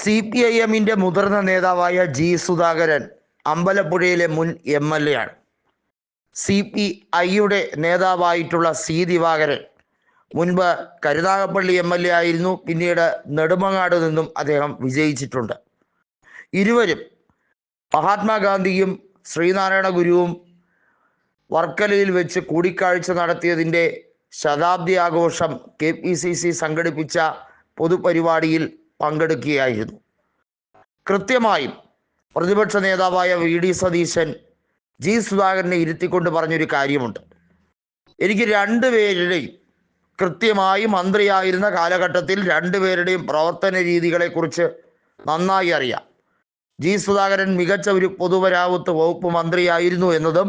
C P I എമ്മിന്റെ മുതിർന്ന നേതാവായ ജി സുധാകരൻ അമ്പലപ്പുഴയിലെ മുൻ എം എൽ എ ആണ്. സി പി ഐയുടെ നേതാവായിട്ടുള്ള സി ദിവാകരൻ മുൻപ് കരുനാഗപ്പള്ളി എം എൽ എ ആയിരുന്നു. പിന്നീട് നെടുമങ്ങാട് നിന്നും അദ്ദേഹം വിജയിച്ചിട്ടുണ്ട്. ഇരുവരും മഹാത്മാഗാന്ധിയും ശ്രീനാരായണ ഗുരുവും വർക്കലയിൽ വെച്ച് കൂടിക്കാഴ്ച നടത്തിയതിന്റെ ശതാബ്ദി ആഘോഷം കെ പി സി സി സംഘടിപ്പിച്ച പൊതുപരിപാടിയിൽ പങ്കെടുക്കുകയായിരുന്നു. കൃത്യമായും പ്രതിപക്ഷ നേതാവായ വി ഡി സതീശൻ ജി സുധാകരനെ ഇരുത്തിക്കൊണ്ട് പറഞ്ഞൊരു കാര്യമുണ്ട്. എനിക്ക് രണ്ടുപേരുടെയും കൃത്യമായി മന്ത്രിയായിരുന്ന കാലഘട്ടത്തിൽ രണ്ടുപേരുടെയും പ്രവർത്തന രീതികളെക്കുറിച്ച് നന്നായി അറിയാം. ജി സുധാകരൻ മികച്ച ഒരു പൊതുമരാമത്ത് വകുപ്പ് മന്ത്രിയായിരുന്നു എന്നതും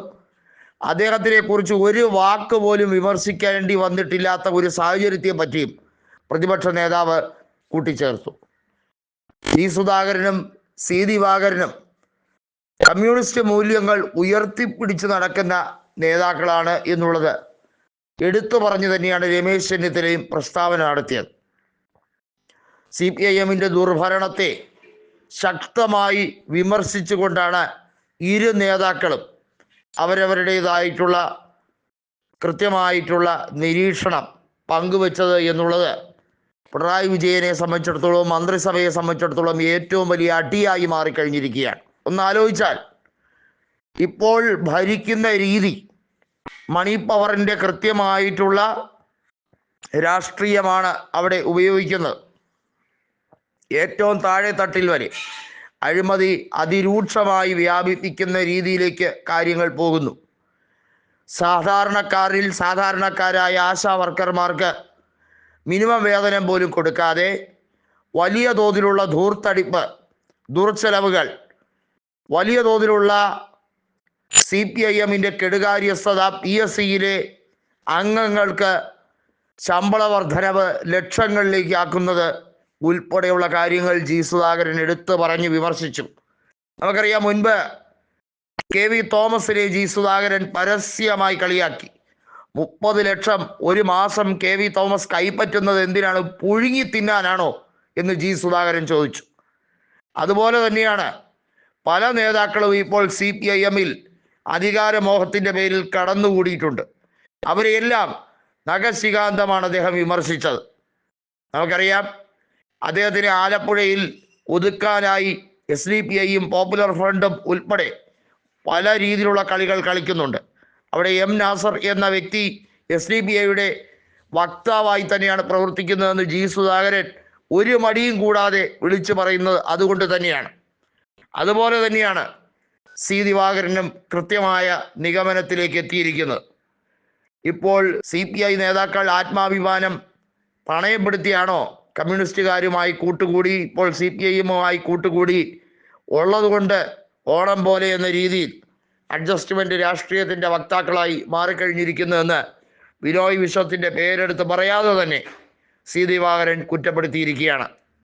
അദ്ദേഹത്തിനെ കുറിച്ച് ഒരു വാക്ക് പോലും വിമർശിക്കേണ്ടി വന്നിട്ടില്ലാത്ത ഒരു സാഹചര്യത്തെ പറ്റിയും പ്രതിപക്ഷ നേതാവ് കൂട്ടിച്ചേർത്തു. ജി സുധാകരനും സി ദിവാകരനും കമ്മ്യൂണിസ്റ്റ് മൂല്യങ്ങൾ ഉയർത്തിപ്പിടിച്ച് നടക്കുന്ന നേതാക്കളാണ് എന്നുള്ളത് എടുത്തു പറഞ്ഞു തന്നെയാണ് രമേശ് ചെന്നിത്തലയും പ്രസ്താവന നടത്തിയത്. സി പി ഐ എമ്മിന്റെ ദുർഭരണത്തെ ശക്തമായി വിമർശിച്ചുകൊണ്ടാണ് ഇരു നേതാക്കളും അവരവരുടേതായിട്ടുള്ള കൃത്യമായിട്ടുള്ള നിരീക്ഷണം പങ്കുവച്ചത് എന്നുള്ളത് പിണറായി വിജയനെ സംബന്ധിച്ചിടത്തോളം മന്ത്രിസഭയെ സംബന്ധിച്ചിടത്തോളം ഏറ്റവും വലിയ അടിയായി മാറിക്കഴിഞ്ഞിരിക്കുകയാണ്. ഒന്ന് ആലോചിച്ചാൽ ഇപ്പോൾ ഭരിക്കുന്ന രീതി മണി പവറിന്റെ കൃത്യമായിട്ടുള്ള രാഷ്ട്രീയമാണ് അവിടെ ഉപയോഗിക്കുന്നത്. ഏറ്റവും താഴെ തട്ടിൽ വരെ അഴിമതി അതിരൂക്ഷമായി വ്യാപിപ്പിക്കുന്ന രീതിയിലേക്ക് കാര്യങ്ങൾ പോകുന്നു. സാധാരണക്കാരിൽ സാധാരണക്കാരായ ആശാ വർക്കർമാർക്ക് മിനിമം വേതനം പോലും കൊടുക്കാതെ വലിയ തോതിലുള്ള ധൂർത്തടിപ്പ് ദുർച്ചെലവുകൾ വലിയ തോതിലുള്ള സി പി ഐ എമ്മിന്റെ കെടുകാര്യസ്ഥത പി എസ് സിയിലെ അംഗങ്ങൾക്ക് ശമ്പള വർധനവ് ലക്ഷങ്ങളിലേക്ക് ആക്കുന്നത് ഉൾപ്പെടെയുള്ള കാര്യങ്ങൾ ജി സുധാകരൻ എടുത്തു പറഞ്ഞ് വിമർശിച്ചു. നമുക്കറിയാം മുൻപ് കെ വി തോമസിനെ ജി സുധാകരൻ പരസ്യമായി കളിയാക്കി. മുപ്പത് ലക്ഷം ഒരു മാസം കെ വി തോമസ് കൈപ്പറ്റുന്നത് എന്തിനാണ്? പുഴുങ്ങി തിന്നാനാണോ? എന്ന് ജി സുധാകരൻ ചോദിച്ചു. അതുപോലെ തന്നെയാണ് പല നേതാക്കളും ഇപ്പോൾ സി പി ഐ എമ്മിൽ അധികാരമോഹത്തിന്റെ പേരിൽ കടന്നുകൂടിയിട്ടുണ്ട്. അവരെയെല്ലാം നഖശികാന്തമാണ് അദ്ദേഹം വിമർശിച്ചത്. നമുക്കറിയാം അദ്ദേഹത്തിന് ആലപ്പുഴയിൽ ഒതുക്കാനായി എസ് ഡി പി ഐയും പോപ്പുലർ ഫ്രണ്ടും ഉൾപ്പെടെ പല രീതിയിലുള്ള കളികൾ കളിക്കുന്നുണ്ട്. അവിടെ എം നാസർ എന്ന വ്യക്തി എസ് ഡി പി ഐയുടെ വക്താവായി തന്നെയാണ് പ്രവർത്തിക്കുന്നതെന്ന് ജി സുധാകരൻ ഒരു മടിയും കൂടാതെ വിളിച്ചു പറയുന്നത് അതുകൊണ്ട് തന്നെയാണ്. അതുപോലെ തന്നെയാണ് സി ദിവാകരനും കൃത്യമായ നിഗമനത്തിലേക്ക് എത്തിയിരിക്കുന്നത്. ഇപ്പോൾ സി പി ഐ നേതാക്കൾ ആത്മാഭിമാനം പണയപ്പെടുത്തിയാണോ കമ്മ്യൂണിസ്റ്റുകാരുമായി കൂട്ടുകൂടി ഇപ്പോൾ സി പി ഐയുമായി കൂട്ടുകൂടി ഉള്ളതുകൊണ്ട് ഓണം പോലെ എന്ന രീതിയിൽ അഡ്ജസ്റ്റ്മെന്റ് രാഷ്ട്രീയത്തിന്റെ വക്താക്കളായി മാറിക്കഴിഞ്ഞിരിക്കുന്നതെന്ന് ബിനോയ് വിശ്വത്തിന്റെ പേരെടുത്ത് പറയാതെ തന്നെ സി ദിവാകരൻ കുറ്റപ്പെടുത്തിയിരിക്കുകയാണ്.